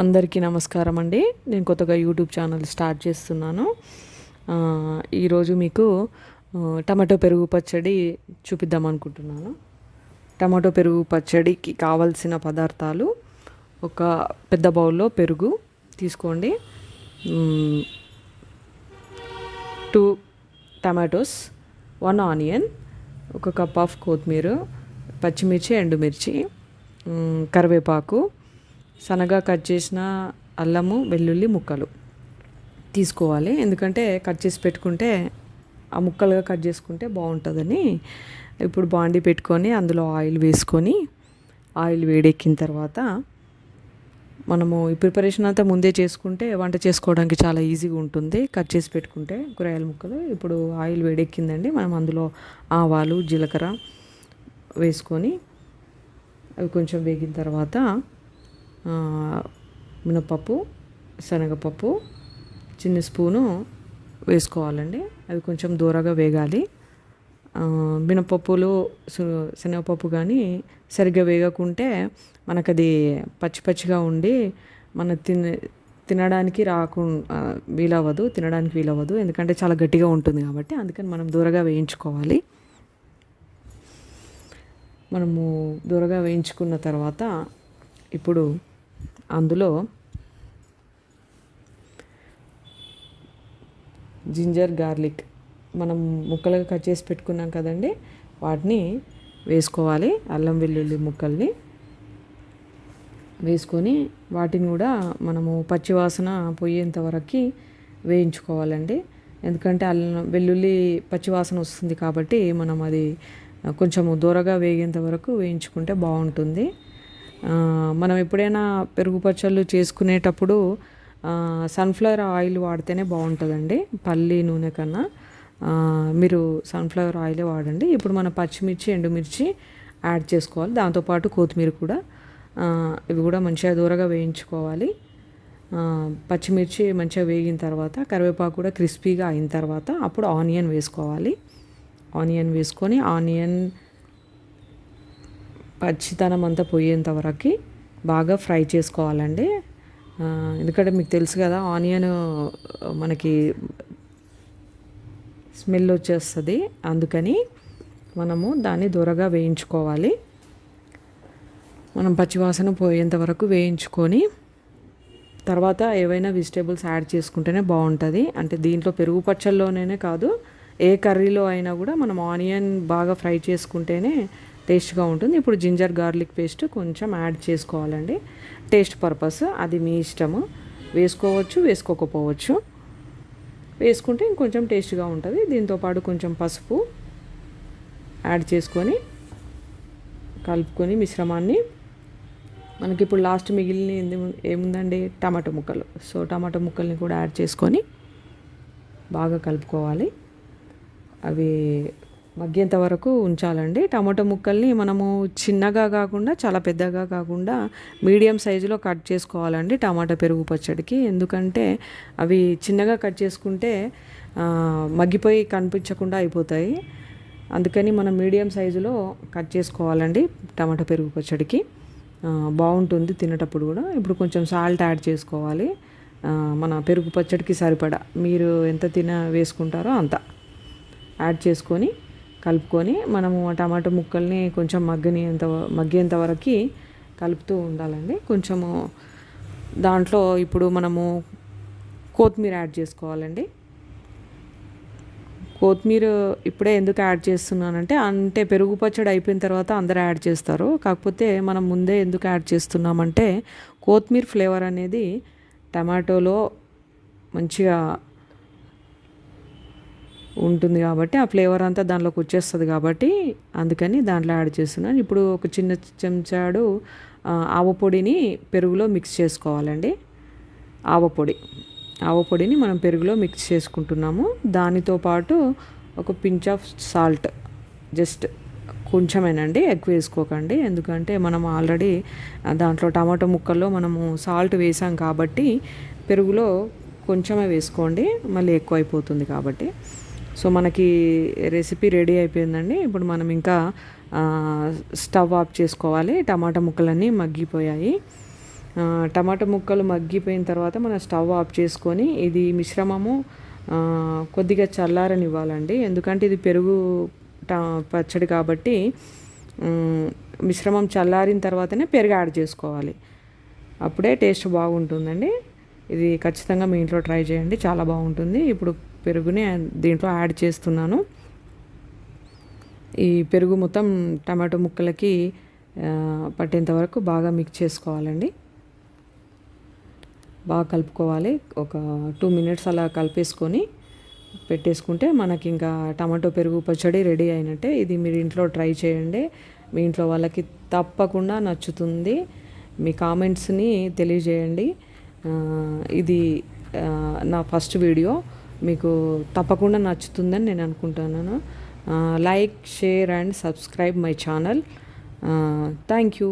అందరికీ నమస్కారం అండి. నేను కొత్తగా యూట్యూబ్ ఛానల్ స్టార్ట్ చేస్తున్నాను. ఈరోజు మీకు టమాటో పెరుగు పచ్చడి చూపిద్దాం అనుకుంటున్నాను. టమాటో పెరుగు పచ్చడికి కావలసిన పదార్థాలు ఒక పెద్ద బౌల్లో పెరుగు తీసుకోండి. టూ టమాటోస్ వన్ ఆనియన్ ఒక కప్ ఆఫ్ కొత్తిమీర పచ్చిమిర్చి ఎండుమిర్చి కరివేపాకు సన్నగా కట్ చేసిన అల్లము వెల్లుల్లి ముక్కలు తీసుకోవాలి. ఎందుకంటే కట్ చేసి పెట్టుకుంటే ఆ ముక్కలుగా కట్ చేసుకుంటే బాగుంటుందని ఇప్పుడు బాండి పెట్టుకొని అందులో ఆయిల్ వేసుకొని ఆయిల్ వేడెక్కిన తర్వాత మనము ఈ ప్రిపరేషన్ అంతా ముందే చేసుకుంటే వంట చేసుకోవడానికి చాలా ఈజీగా ఉంటుంది. కట్ చేసి పెట్టుకుంటే కూరగాయల ముక్కలు ఇప్పుడు ఆయిల్ వేడెక్కిందండి. మనం అందులో ఆవాలు జీలకర్ర వేసుకొని అవి కొంచెం వేగిన తర్వాత మినపప్పు శనగపప్పు చిన్న స్పూను వేసుకోవాలండి. అవి కొంచెం దూరగా వేగాలి. మినపప్పులో మినపప్పులు శనగపప్పు కానీ సరిగ్గా వేగకుంటే మనకు అది పచ్చి పచ్చిగా ఉండి మన తిన తినడానికి రాకు వీలవ్వదు తినడానికి వీలవ్వదు. ఎందుకంటే చాలా గట్టిగా ఉంటుంది కాబట్టి అందుకని మనం దూరగా వేయించుకోవాలి. మనము దూరగా వేయించుకున్న తర్వాత ఇప్పుడు అందులో జింజర్ గార్లిక్ మనం ముక్కలుగా కట్ చేసి పెట్టుకున్నాం కదండి. వాటిని వేసుకోవాలి. అల్లం వెల్లుల్లి ముక్కల్ని వేసుకొని వాటిని కూడా మనము పచ్చివాసన పోయేంత వరకు వేయించుకోవాలండి. ఎందుకంటే అల్లం వెల్లుల్లి పచ్చివాసన వస్తుంది కాబట్టి మనం అది కొంచెం దూరగా వేగేంత వరకు వేయించుకుంటే బాగుంటుంది. మనం ఎప్పుడైనా పెరుగు పచ్చళ్ళు చేసుకునేటప్పుడు సన్ఫ్లవర్ ఆయిల్ వాడితేనే బాగుంటుందండి పల్లి నూనె కన్నా. మీరు సన్ఫ్లవర్ ఆయిలే వాడండి. ఇప్పుడు మనం పచ్చిమిర్చి ఎండుమిర్చి యాడ్ చేసుకోవాలి. దాంతోపాటు కొత్తిమీర కూడా. ఇవి కూడా మంచిగా దూరగా వేయించుకోవాలి. పచ్చిమిర్చి మంచిగా వేగిన తర్వాత కరివేపాకు కూడా క్రిస్పీగా అయిన తర్వాత అప్పుడు ఆనియన్ వేసుకోవాలి. ఆనియన్ వేసుకొని ఆనియన్ పచ్చితనం అంతా పోయేంత వరకు బాగా ఫ్రై చేసుకోవాలండి. ఎందుకంటే మీకు తెలుసు కదా ఆనియన్ మనకి స్మెల్ వచ్చేస్తుంది. అందుకని మనము దాన్ని దూరగా వేయించుకోవాలి. మనం పచ్చివాసన పోయేంత వరకు వేయించుకొని తర్వాత ఏవైనా వెజిటేబుల్స్ యాడ్ చేసుకుంటేనే బాగుంటుంది. అంటే దీంట్లో పెరుగు పచ్చల్లోనే కాదు ఏ కర్రీలో అయినా కూడా మనం ఆనియన్ బాగా ఫ్రై చేసుకుంటేనే టేస్ట్గా ఉంటుంది. ఇప్పుడు జింజర్ గార్లిక్ పేస్ట్ కొంచెం యాడ్ చేసుకోవాలండి. టేస్ట్ పర్పస్ అది మీ ఇష్టము. వేసుకోవచ్చు వేసుకోకపోవచ్చు. వేసుకుంటే ఇంకొంచెం టేస్ట్గా ఉంటుంది. దీంతోపాటు కొంచెం పసుపు యాడ్ చేసుకొని కలుపుకొని మిశ్రమాన్ని మనకి ఇప్పుడు లాస్ట్ మిగిలిన ఏంది- ఏముందండి? టమాటో ముక్కలు. సో టమాటో ముక్కల్ని కూడా యాడ్ చేసుకొని బాగా కలుపుకోవాలి. అవి మగ్గేంత వరకు ఉంచాలండి. టమాటో ముక్కల్ని మనము చిన్నగా కాకుండా చాలా పెద్దగా కాకుండా మీడియం సైజులో కట్ చేసుకోవాలండి టమాటా పెరుగు పచ్చడికి. ఎందుకంటే అవి చిన్నగా కట్ చేసుకుంటే మగ్గిపోయి కనిపించకుండా అయిపోతాయి. అందుకని మనం మీడియం సైజులో కట్ చేసుకోవాలండి టమాటా పెరుగు పచ్చడికి. బాగుంటుంది తినేటప్పుడు కూడా. ఇప్పుడు కొంచెం సాల్ట్ యాడ్ చేసుకోవాలి. మన పెరుగు పచ్చడికి సరిపడా. మీరు ఎంత తిన వేసుకుంటారో అంత యాడ్ చేసుకొని కలుపుకొని మనము టమాటో ముక్కల్ని కొంచెం మగ్గనింత మగ్గేంత వరకు కలుపుతూ ఉండాలండి. కొంచెము దాంట్లో ఇప్పుడు మనము కొత్తిమీర యాడ్ చేసుకోవాలండి. కొత్తిమీర ఇప్పుడే ఎందుకు యాడ్ చేస్తున్నానంటే అంటే పెరుగు పచ్చడి అయిపోయిన తర్వాత అందరూ యాడ్ చేస్తారు. కాకపోతే మనం ముందే ఎందుకు యాడ్ చేస్తున్నామంటే కొత్తిమీర ఫ్లేవర్ అనేది టమాటోలో మంచిగా ఉంటుంది కాబట్టి ఆ ఫ్లేవర్ అంతా దాంట్లోకి వచ్చేస్తుంది కాబట్టి అందుకని దాంట్లో యాడ్ చేస్తున్నాను. ఇప్పుడు ఒక చిన్న చెంచాడు ఆవపొడిని పొడిని పెరుగులో మిక్స్ చేసుకోవాలండి. ఆవపొడి పొడి. పొడిని మనం పెరుగులో మిక్స్ చేసుకుంటున్నాము. దానితో పాటు ఒక పించ్ ఆఫ్ సాల్ట్ జస్ట్ కొంచెమేనండి ఎక్కువ వేసుకోకండి. ఎందుకంటే మనం ఆల్రెడీ దాంట్లో టమాటో ముక్కల్లో మనము సాల్ట్ వేసాం కాబట్టి పెరుగులో కొంచెమే వేసుకోండి మళ్ళీ ఎక్కువ అయిపోతుంది కాబట్టి. సో మనకి రెసిపీ రెడీ అయిపోయిందండి. ఇప్పుడు మనం ఇంకా స్టవ్ ఆఫ్ చేసుకోవాలి. టమాటా ముక్కలన్నీ మగ్గిపోయాయి. టమాటా ముక్కలు మగ్గిపోయిన తర్వాత మనం స్టవ్ ఆఫ్ చేసుకొని ఇది మిశ్రమము కొద్దిగా కొద్దిగా చల్లారనివ్వాలండి. ఎందుకంటే ఇది పెరుగు ట- పచ్చడి కాబట్టి మిశ్రమం చల్లారిన తర్వాతనే పెరుగు యాడ్ చేసుకోవాలి. అప్పుడే టేస్ట్ బాగుంటుందండి. ఇది ఖచ్చితంగా మీ ఇంట్లో ట్రై చేయండి. చాలా బాగుంటుంది. ఇప్పుడు పెరుగుని దీంట్లో యాడ్ చేస్తున్నాను. ఈ పెరుగు మొత్తం టమాటో ముక్కలకి పట్టేంతవరకు పట్టేంత వరకు బాగా మిక్స్ చేసుకోవాలండి. బాగా కలుపుకోవాలి. ఒక టూ మినిట్స్ అలా కలిపేసుకొని పెట్టేసుకుంటే మనకి ఇంకా టమాటో పెరుగు పచ్చడి రెడీ అయినట్టే. ఇది మీరు ఇంట్లో ట్రై చేయండి. మీ ఇంట్లో వాళ్ళకి తప్పకుండా నచ్చుతుంది. మీ కామెంట్స్ని తెలియజేయండి. ఇది నా ఫస్ట్ వీడియో. మీకు తప్పకుండా నచ్చుతుందని నేను అనుకుంటున్నాను. Like share and subscribe my channel. Thank you.